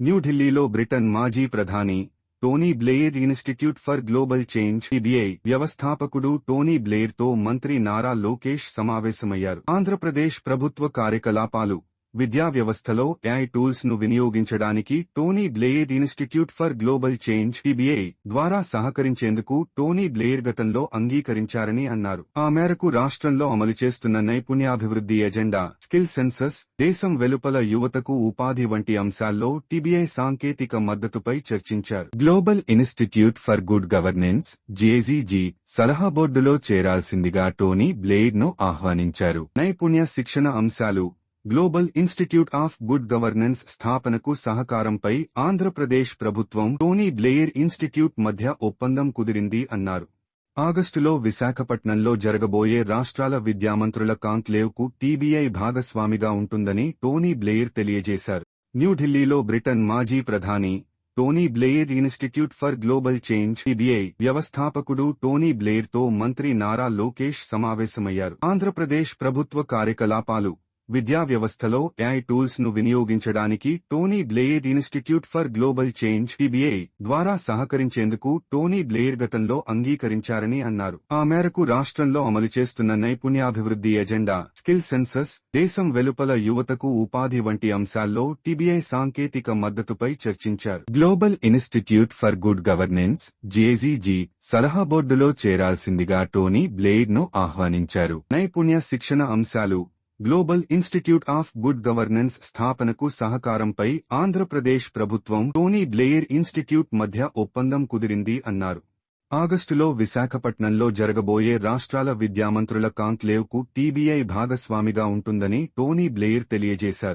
న్యూఢిల్లీలో బ్రిటన్ మాజీ ప్రధాని Tony Blair Institute for Global Change CBI వ్యవస్థాపకుడు టోనీ బ్లెయిర్తో మంత్రి నారా లోకేష్ సమావేశమయ్యారు. ఆంధ్రప్రదేశ్ ప్రభుత్వ కార్యకలాపాలు విద్యా వ్యవస్థలో ఏఐ టూల్స్ను వినియోగించడానికి Tony Blair Institute for Global Change TBI ద్వారా సహకరించేందుకు టోనీ బ్లెయిర్ గతంలో అంగీకరించారని అన్నారు. ఆ మేరకు రాష్ట్రంలో అమలు చేస్తున్న నైపుణ్యాభివృద్ధి ఎజెండా స్కిల్ సెన్సస్ దేశం వెలుపల యువతకు ఉపాధి వంటి అంశాల్లో టీబీఐ సాంకేతిక మద్దతుపై చర్చించారు. Global institute for good governance JGG సలహా బోర్డులో చేరాల్సిందిగా టోనీ బ్లేయర్ను ఆహ్వానించారు. నైపుణ్య శిక్షణ అంశాలు global institute of good governance స్థాపనకు సహకారంపై ఆంధ్రప్రదేశ్ ప్రభుత్వం టోనీ బ్లెయిర్ ఇన్స్టిట్యూట్ మధ్య ఒప్పందం కుదిరింది అన్నారు. ఆగస్టులో విశాఖపట్నంలో జరగబోయే రాష్ట్రాల విద్యామంత్రుల కాంక్లేవ్కు టీబీఐ భాగస్వామిగా ఉంటుందని టోనీ బ్లెయిర్ తెలియజేశారు. న్యూఢిల్లీలో బ్రిటన్ మాజీ ప్రధాని Tony Blair Institute for Global Change CBI వ్యవస్థాపకుడు టోనీ బ్లెయిర్తో మంత్రి నారా లోకేష్ సమావేశమయ్యారు. ఆంధ్రప్రదేశ్ ప్రభుత్వ కార్యకలాపాలు విద్యా వ్యవస్థలో ఏఐ టూల్స్ను వినియోగించడానికి Tony Blair Institute for Global Change TBI ద్వారా సహకరించేందుకు టోనీ బ్లెయిర్ గతంలో అంగీకరించారని అన్నారు. ఆ మేరకు రాష్ట్రంలో అమలు చేస్తున్న నైపుణ్యాభివృద్ధి ఎజెండా స్కిల్ సెన్సస్ దేశం వెలుపల యువతకు ఉపాధి వంటి అంశాల్లో టీబీఐ సాంకేతిక మద్దతుపై చర్చించారు. Global institute for good governance JGG సలహా బోర్డులో చేరాల్సిందిగా టోనీ బ్లెయిర్ను ఆహ్వానించారు. నైపుణ్య శిక్షణ అంశాలు global institute of good governance స్థాపనకు సహకారంపై ఆంధ్రప్రదేశ్ ప్రభుత్వం టోనీ బ్లేయర్ ఇన్స్టిట్యూట్ మధ్య ఒప్పందం కుదిరింది అన్నారు. ఆగస్టులో విశాఖపట్నంలో జరగబోయే రాష్ట్రాల విద్యామంత్రుల కాంక్లేవ్కు టీబీఐ భాగస్వామిగా ఉంటుందని టోనీ బ్లేయర్ తెలియజేశారు.